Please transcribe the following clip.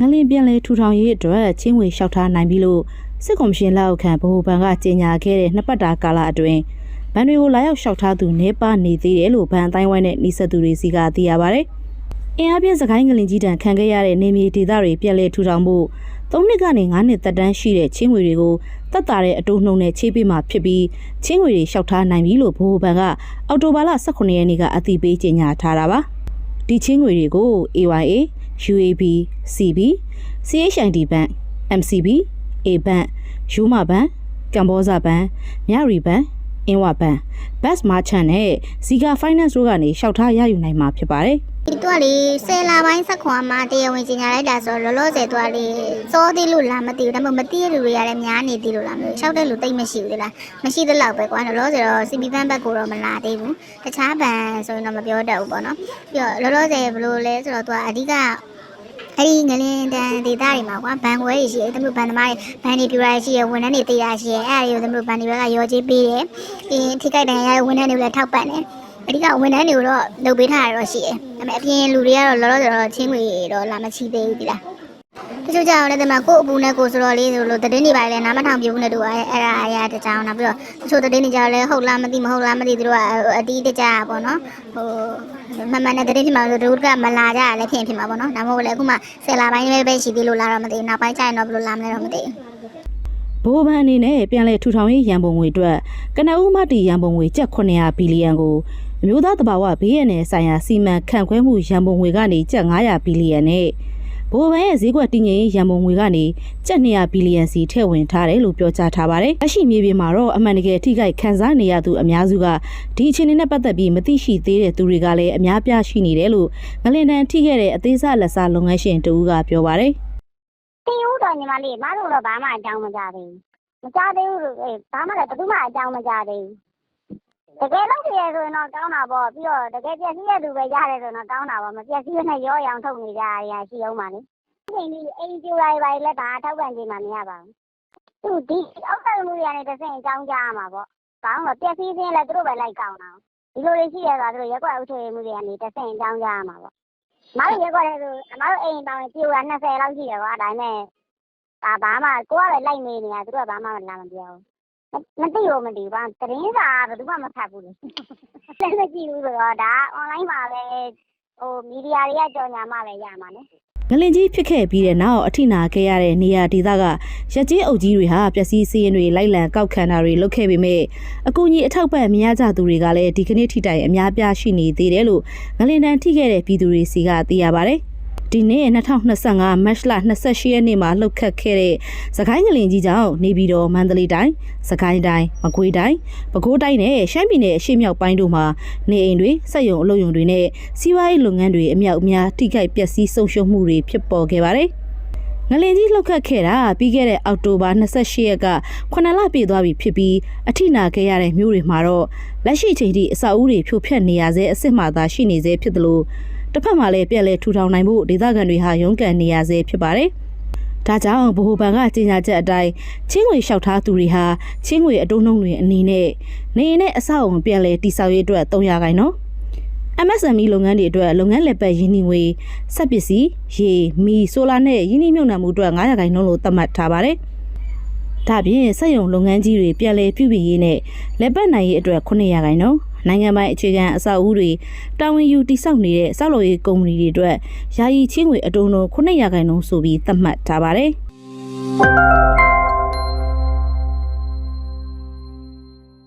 ငလင်ပြန်လဲထူထောင်ရေးအတွက်ချင်းဝေလျှောက်ထားနိုင်ပြီလို့စစ်ကော်မရှင်လက်အောက်ခံဗဟိုဘဏ်ကကြေညာခဲ့တဲ့နှစ်ပတ်တာကာလအတွင်းဘဏ်တွေကိုလာရောက်လျှောက်ထားသူနေပါနေသေးတယ်လို့ဘဏ်အတိုင်းဝိုင်းနဲ့နှိစက်သူတွေစီကသိရပါဗျ။အင်အားပြစကိုင်းငလင်ကြီးတန်ခံခဲ့ရတဲ့နေမြေဒေသတွေပြန်လဲထူထောင်မှု၃နှစ်ကနေ၅နှစ်သက်တမ်းရှိတဲ့ချင်းဝေတွေကိုတက်တာတဲ့အတိုးနှုံနဲ့ချေးပေးမှဖြစ်ပြီးချင်းဝေတွေလျှောက်ထားနိုင်ပြီလို့ဗဟိုဘဏ်ကအော်တိုဘာလ18ရက်နေ့ကအသိပေးကြေညာထားတာပါ။ဒီချင်းငွေတွေကို AYA, UAB, CB, CHID Bank, MCB, A Bank, Yuma Bank, ကမ်ဘောဇာဘန်မြရီဘန် အင်းဝဘန်ဘတ်မာချန်နဲ့ဇီကာဖိုင်နန့်စ်တို့ကနေရှောက်ထားရယူနိုင်မှာဖြစ်ပါတယ်ဒီတော့လေဆယ်လပိုင်းဆက်ခွန်မှာတရားဝင်ကြီးညာလိုက်တာဆိုတော့လောလောဆယ်တော့လေစောသေးလို့လားမသိဘူးဒါပေမဲ့မသိရလူတွေရတယ်များနေသေးလို့လားမသိဘူးရှောက်တဲ့လူတိတ်မရှိဘူးလေလားမရှိသလောက်ပဲကွာလောလောဆယ်တော့ CB ဘန်ဘက်ကိုတော့မလာသေးဘူးတခြားဘန်ဆိုရင်တော့မပြောတတ်ဘူးပေါ့နော်ပြီးတော့လောလောဆယ်ဘယ်လိုလဲဆိုတော့သူကအဓိက အဲ့ဒီငလင်းတန်ဒေတာတွေမှာကွာဘန်ခွဲတွေရှိတယ်သူတို့ဘန်သမားတွေဘန်တွေပြူရရှိရဝန်ထမ်းတွေတေးရရှိရအဲ့ဒါတွေကိုသူတို့ဘန်တွေဘက်ကရောချေးပေးတယ်ပြီးရင်ထိခိုက်ဒဏ်ရာရတဲ့ဝန်ထမ်းတွေကိုလည်းထောက်ပံ့တယ်အဓိကဝန်ထမ်းတွေကိုတော့လုပ်ပေးထားရတော့ရှိတယ်ဒါပေမဲ့အပြင်လူတွေကတော့လောလောဆယ်တော့ချင်းငွေတော့လာမချီသေးဘူးဒီလား တချို့ကြောင့်လည်းဒီမှာကို့အပူနဲ့ကိုဆိုတော့လေးဆိုလို့တည်င်းတွေပါလေနားမထောင်ပြဘူးနဲ့တို့အဲ့အဲ့ဒါအရာတကြောင်နောက်ပြီးတော့တချို့တည်င်းတွေကြောင့်လည်းဟုတ်လားမသိမဟုတ်လားမသိသူတို့ကအတီးတကြပေါ့နော်ဟိုမမနဲ့တည်င်းဖြစ်မှာဆိုတို့ကမလာကြရလည်းဖြစ်ဖြစ်မှာပေါ့နော်ဒါမှမဟုတ်လေအခုမှဆယ်လာပိုင်းပဲပဲရှိသေးလို့လာတော့မသိဘူးနောက်ပိုင်းကျရင်တော့ဘယ်လိုလာမလဲတော့မသိဘူးဘိုးဘန်အနေနဲ့ပြန်လည်ထူထောင်ရေးရန်ပုံငွေအတွက်ကနအူးမတီရန်ပုံငွေကျပ်900ဘီလီယံကိုအမျိုးသားတဘာဝဘေးရန်နယ်ဆိုင်ရာစီမံခန့်ခွဲမှုရန်ပုံငွေကနေကျပ်900ဘီလီယံနဲ့ ဘိုးဘန်ရဲ့ဈေးကွက်တည်ငြိမ်ရေးရန်ပုံငွေကနေကျပ်200ဘီလီယံစီထည့်ဝင်ထားတယ်လို့ပြောကြားထားပါတယ်။အရှိမြေပြင်မှာတော့အမှန်တကယ်ထိခိုက်ခံစားနေရသူအများစုကဒီအခြေအနေနဲ့ပတ်သက်ပြီးမသိရှိသေးတဲ့သူတွေကလည်းအများပြားရှိနေတယ်လို့ငလင်တန်ထိခဲ့တဲ့အသေးစားလက်စားလုပ်ငန်းရှင်တူကပြောပါတယ်။တင်ဦးတော်ညီမလေးမတို့တော့ဘာမှအကြောင်းမကြားသေးဘူးမကြားသေးဘူးလို့အေးဘာမှလည်းဘယ်သူမှအကြောင်းမကြားသေးဘူး တကယ်လို့တည်းဆိုရင်တော့ကောင်းတာပေါ့ပြီးတော့တကယ်ပြည့်စည်တဲ့သူပဲရတယ်ဆိုတော့ကောင်းတာပေါ့မပြည့်စည်တဲ့ရောရောင်ထုတ်နေကြရရှိအောင်ပါလေဒီနေ့အိမ်ကျူလိုက်ပါလေဘာထောက်ပံ့ခြင်းမှမရပါဘူးသူဒီအောက်ကလူတွေကနေတစ်ဆင့်အကြောင်းကြားရမှာပေါ့ကောင်းတော့ပြည့်စည်ခြင်းလည်းသူတို့ပဲလိုက်ကောင်းတာဒီလိုလေးရှိရတာသူတို့ရက်ကွက်အုပ်ချုပ်ရေးမှုတွေကနေတစ်ဆင့်အကြောင်းကြားရမှာပေါ့မတို့ရက်ကွက်လည်းဆိုအမတို့အိမ်တောင်ကျူတာ20လောက်ရှိတယ်ကွာဒါပေမဲ့ဒါဘာမှကိုကလည်းလိုက်နေနေတာသူတို့ကဘာမှလာမပြောဘူး မသိဘူးမသိဘူးဘာသတင်းစာဘယ်သူမှမဖတ်ဘူးလေလည်းမကြည့်ဘူးဆိုတော့ဒါ online မှာပဲဟိုမီဒီယာတွေကကြော်ညာမှလည်းရမှာနော်ငလင်ကြီးဖြစ်ခဲ့ပြီးတဲ့နောက်အထိနာခဲ့ရတဲ့နေရာဒေသကရက်ကြီးအုပ်ကြီးတွေဟာပျက်စီးစည်းရင်တွေလိုက်လံကောက်ခံတာတွေလုပ်ခဲ့ပေမဲ့အကူအညီအထောက်ပံ့မရကြသူတွေကလည်းဒီကနေ့ထိတိုင်အများပြားရှိနေသေးတယ်လို့ငလင်တန်ထိခဲ့တဲ့ပြည်သူတွေစီကသိရပါတယ်။ ဒီနေ့2025မတ်လ28ရက်နေ့မှာလှုပ်ခတ်ခဲ့တဲ့စကိုင်းငလင်ကြီးကြောင့်နေပြည်တော်မန္တလေးတိုင်းစကိုင်းတိုင်းမကွေးတိုင်းပဲခူးတိုင်းနဲ့ရှမ်းပြည်နယ်အရှေ့မြောက်ပိုင်းတို့မှာနေအိမ်တွေစက်ရုံအလုပ်ရုံတွေနဲ့စီးပွားရေးလုပ်ငန်းတွေအမြောက်အများထိခိုက်ပျက်စီးဆုံးရှုံးမှုတွေဖြစ်ပေါ်ခဲ့ပါတယ်။ငလင်ကြီးလှုပ်ခတ်ခဲ့တာပြီးခဲ့တဲ့အောက်တိုဘာ28ရက်က9လပြည့်သွားပြီဖြစ်ပြီးအထိနာခဲ့ရတဲ့မြို့တွေမှာတော့လက်ရှိချိန်ထိအဆောက်အဦတွေဖြိုဖျက်နေရဆဲအစ်စ်မှသာရှိနေဆဲဖြစ်တယ်လို့ တစ်ဖက်မှာလည်းပြည်လဲထူထောင်နိုင်ဖို့ဒေသခံတွေဟာရုန်းကန်နေရဆဲဖြစ်ပါတယ်။ဒါကြောင့်ဗဟိုဘဏ်ကကြေညာချက်အတိုင်းချင်းငွေလျှောက်ထားသူတွေဟာချင်းငွေအတုံးနှုံတွေအနေနဲ့နေရင်နဲ့အဆောက်အုံပြည်လဲတိဆောက်ရေးအတွက်300ခိုင်နော် MSME လုပ်ငန်းတွေအတွက်လုပ်ငန်းလက်ပတ်ရင်းနှီးငွေစက်ပစ္စည်းရေမီဆိုလာနဲ့ရင်းနှီးမြှုပ်နှံမှုအတွက်900ခိုင်နှုန်းလို့သတ်မှတ်ထားပါတယ်။ဒါပြင်စက်ရုံလုပ်ငန်းကြီးတွေပြည်လဲပြုပြင်ရေးနဲ့လက်ပတ်နိုင်ရေးအတွက်900ခိုင်နှုန်း နိုင်ငံပိုင်အခြေခံအဆောက်အဦတွေတာဝန်ယူတည်ဆောက်နေတဲ့စောက်လုပ်ရေးကုမ္ပဏီတွေအတွက်ယာယီချင်းငွေအတုံးလုံး900ခိုင်နှုန်းဆိုပြီးသတ်မှတ်ထားပါတယ်။